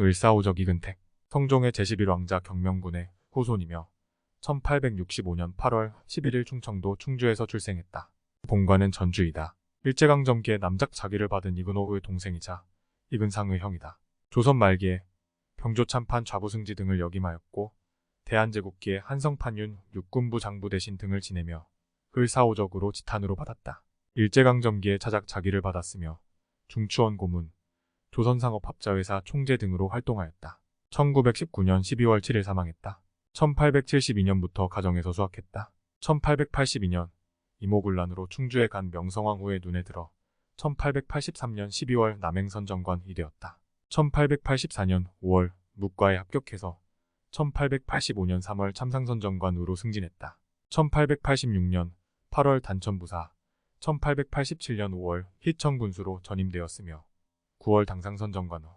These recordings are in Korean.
을사오적 이근택, 성종의 제11 왕자 경명군의 후손이며 1865년 8월 11일 충청도 충주에서 출생했다. 본관은 전주이다. 일제강점기에 남작 자기를 받은 이근호의 동생이자 이근상의 형이다. 조선 말기에 병조 참판 좌부승지 등을 역임하였고 대한제국기에 한성판윤 육군부 장부 대신 등을 지내며 을사오적으로 지탄으로 받았다. 일제강점기에 차작 자기를 받았으며 중추원 고문, 조선상업합자회사 총재 등으로 활동하였다. 1919년 12월 7일 사망했다. 1872년부터 가정에서 수학했다. 1882년 이모군란으로 충주에 간 명성황 후에 눈에 들어 1883년 12월 남행선 정관이 되었다. 1884년 5월 묵과에 합격해서 1885년 3월 참상선 정관으로 승진했다. 1886년 8월 단천부사, 1887년 5월 희천군수로 전임되었으며 9월 당상선 정관 후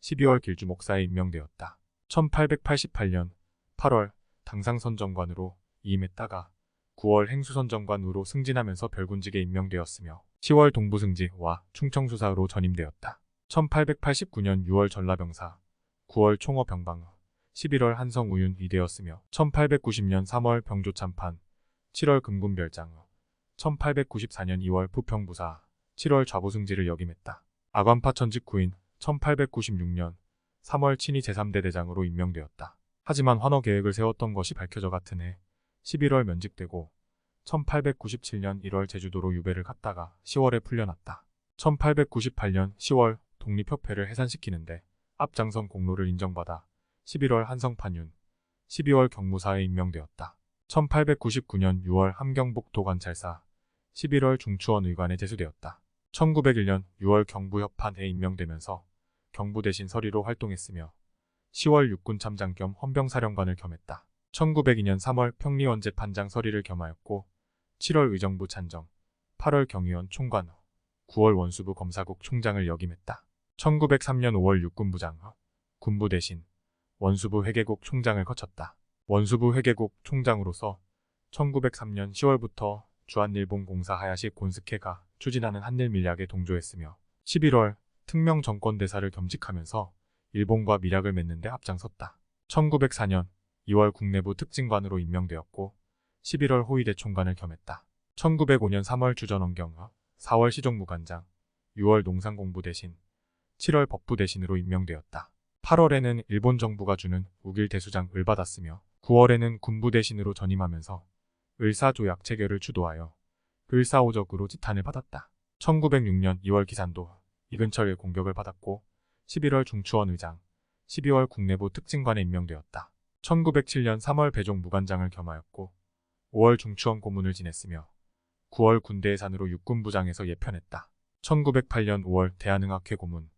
12월 길주 목사에 임명되었다. 1888년 8월 당상선 정관으로 이임했다가 9월 행수선 정관으로 승진하면서 별군직에 임명되었으며 10월 동부승지와 충청수사로 전임되었다. 1889년 6월 전라병사, 9월 총어병방, 11월 한성우윤이 되었으며 1890년 3월 병조참판, 7월 금군별장, 1894년 2월 부평부사, 7월 좌부승지를 역임했다. 아관파 천직 구인 1896년 3월 친위 제3대 대장으로 임명되었다. 하지만 환호 계획을 세웠던 것이 밝혀져 같은 해 11월 면직되고 1897년 1월 제주도로 유배를 갔다가 10월에 풀려났다. 1898년 10월 독립협회를 해산시키는데 앞장선 공로를 인정받아 11월 한성판윤, 12월 경무사에 임명되었다. 1899년 6월 함경북 도관찰사, 11월 중추원 의관에 제수되었다. 1901년 6월 경부협판에 임명되면서 경부 대신 서리로 활동했으며 10월 육군 참장 겸 헌병사령관을 겸했다. 1902년 3월 평리원 재판장 서리를 겸하였고 7월 의정부 찬정, 8월 경위원 총관 후 9월 원수부 검사국 총장을 역임했다. 1903년 5월 육군부장 후 군부 대신 원수부 회계국 총장을 거쳤다. 원수부 회계국 총장으로서 1903년 10월부터 주한일본 공사 하야시 곤스케가 추진하는 한일 밀약에 동조했으며 11월 특명 정권 대사를 겸직하면서 일본과 밀약을 맺는데 앞장섰다. 1904년 2월 국내부 특징관으로 임명되었고 11월 호위대 총관을 겸했다. 1905년 3월 주전원경, 4월 시종무관장, 6월 농상공부 대신, 7월 법부 대신으로 임명되었다. 8월에는 일본 정부가 주는 우길 대수장을 받았으며 9월에는 군부 대신으로 전임하면서 을사조약 체결을 주도하여 을사오적으로 지탄을 받았다. 1906년 2월 기산도 이근철의 공격을 받았고 11월 중추원 의장, 12월 국내부 특징관에 임명되었다. 1907년 3월 배종 무관장을 겸하였고 5월 중추원 고문을 지냈으며 9월 군대 예산으로 육군부장에서 예편했다. 1908년 5월 대한응학회 고문,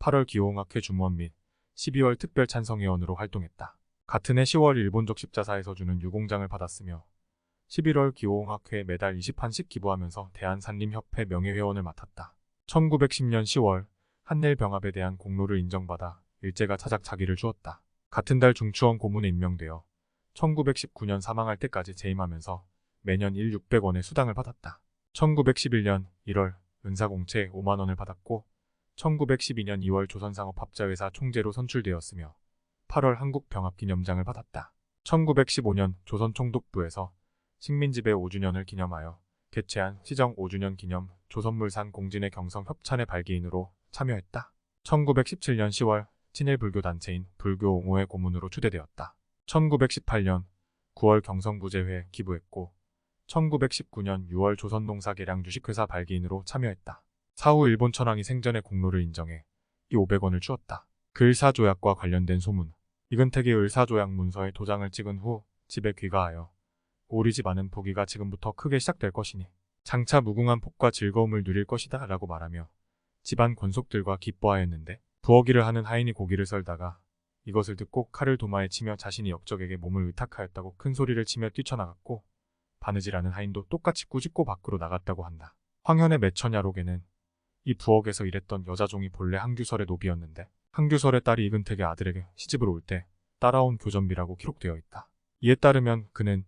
8월 기호응학회 주무원 및 12월 특별 찬성회원으로 활동했다. 같은 해 10월 일본적 십자사에서 주는 유공장을 받았으며 11월 기호응학회에 매달 20판씩 기부하면서 대한산림협회 명예회원을 맡았다. 1910년 10월 한일병합에 대한 공로를 인정받아 일제가 차작 자기를 주었다. 같은 달 중추원 고문에 임명되어 1919년 사망할 때까지 재임하면서 매년 1 600원의 수당을 받았다. 1911년 1월 은사공채 5만원을 받았고 1912년 2월 조선상업합자회사 총재로 선출되었으며 8월 한국병합기념장을 받았다. 1915년 조선총독부에서 식민지배 5주년을 기념하여 개최한 시정 5주년 기념 조선물산 공진의 경성 협찬의 발기인으로 참여했다. 1917년 10월 친일 불교 단체인 불교 옹호회 고문으로 추대되었다. 1918년 9월 경성부재회에 기부했고 1919년 6월 조선농사 계량 주식회사 발기인으로 참여했다. 사후 일본 천황이 생전의 공로를 인정해 이 500원을 주었다. 그 을사조약과 관련된 소문 이근택이 을사조약 문서에 도장을 찍은 후 집에 귀가하여 집 안은 보기가 지금부터 크게 시작될 것이니 장차 무궁한 복과 즐거움을 누릴 것이다 라고 말하며 집안 권속들과 기뻐하였는데 부엌일을 하는 하인이 고기를 썰다가 이것을 듣고 칼을 도마에 치며 자신이 역적에게 몸을 의탁하였다고 큰 소리를 치며 뛰쳐나갔고 바느질하는 하인도 똑같이 꾸짖고 밖으로 나갔다고 한다. 황현의 매처냐록에는 이 부엌에서 일했던 여자종이 본래 한규설의 노비였는데 한규설의 딸이 이근택의 아들에게 시집을 올 때 따라온 교전비라고 기록되어 있다. 이에 따르면 그는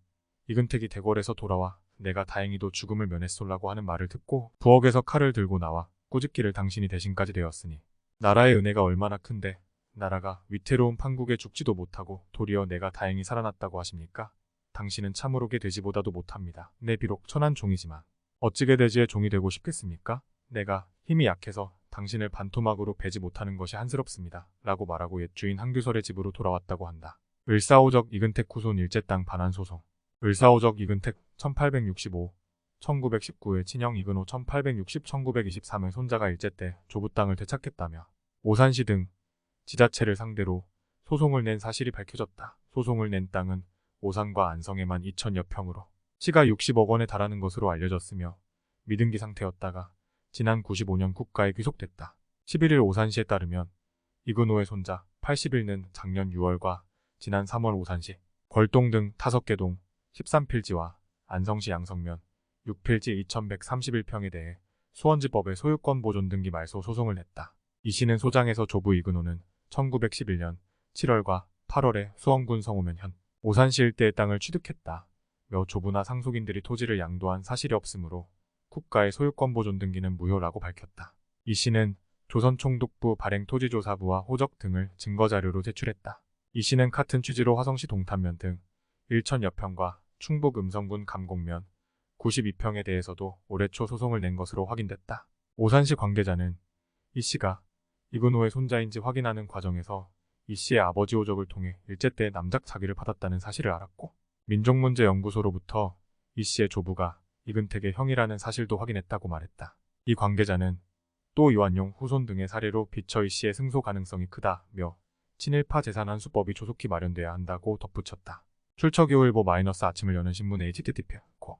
이근택이 대궐에서 돌아와 내가 다행히도 죽음을 면했솔라고 하는 말을 듣고 부엌에서 칼을 들고 나와 꾸짖기를 당신이 대신까지 되었으니 나라의 은혜가 얼마나 큰데 나라가 위태로운 판국에 죽지도 못하고 도리어 내가 다행히 살아났다고 하십니까? 당신은 참으로 게 돼지보다도 못합니다. 내 비록 천한 종이지만 어찌게 돼지의 종이 되고 싶겠습니까? 내가 힘이 약해서 당신을 반토막으로 베지 못하는 것이 한스럽습니다. 라고 말하고 옛 주인 한규설의 집으로 돌아왔다고 한다. 을사오적 이근택 후손 일제 땅 반환 소송 을사오적 이근택 1865 1919의 친형 이근호 1860 1923의 손자가 일제 때 조부 땅을 되찾겠다며 오산시 등 지자체를 상대로 소송을 낸 사실이 밝혀졌다. 소송을 낸 땅은 오산과 안성에만 2천여 평으로 시가 60억 원에 달하는 것으로 알려졌으며 미등기 상태였다가 지난 95년 국가에 귀속됐다. 11일 오산시에 따르면 이근호의 손자 80일는 작년 6월과 지난 3월 오산시 걸동 등 5개 동 13필지와 안성시 양성면 6필지 2131평에 대해 수원지법에 소유권 보존 등기 말소 소송을 냈다. 이 씨는 소장에서 조부 이근호는 1911년 7월과 8월에 수원군 성우면 현 오산시 일대의 땅을 취득했다. 며 조부나 상속인들이 토지를 양도한 사실이 없으므로 국가의 소유권 보존 등기는 무효라고 밝혔다. 이 씨는 조선총독부 발행토지조사부와 호적 등을 증거자료로 제출했다. 이 씨는 같은 취지로 화성시 동탄면 등 1천여 평과 충북 음성군 감곡면 92평에 대해서도 올해 초 소송을 낸 것으로 확인됐다. 오산시 관계자는 이 씨가 이근호의 손자인지 확인하는 과정에서 이 씨의 아버지 호적을 통해 일제 때 남작 자기를 받았다는 사실을 알았고 민족문제연구소로부터 이 씨의 조부가 이근택의 형이라는 사실도 확인했다고 말했다. 이 관계자는 또 이완용 후손 등의 사례로 비춰 이 씨의 승소 가능성이 크다며 친일파 재산 한 수법이 조속히 마련돼야 한다고 덧붙였다. 출처기호일보 마이너스 아침을 여는 신문 HTTP 코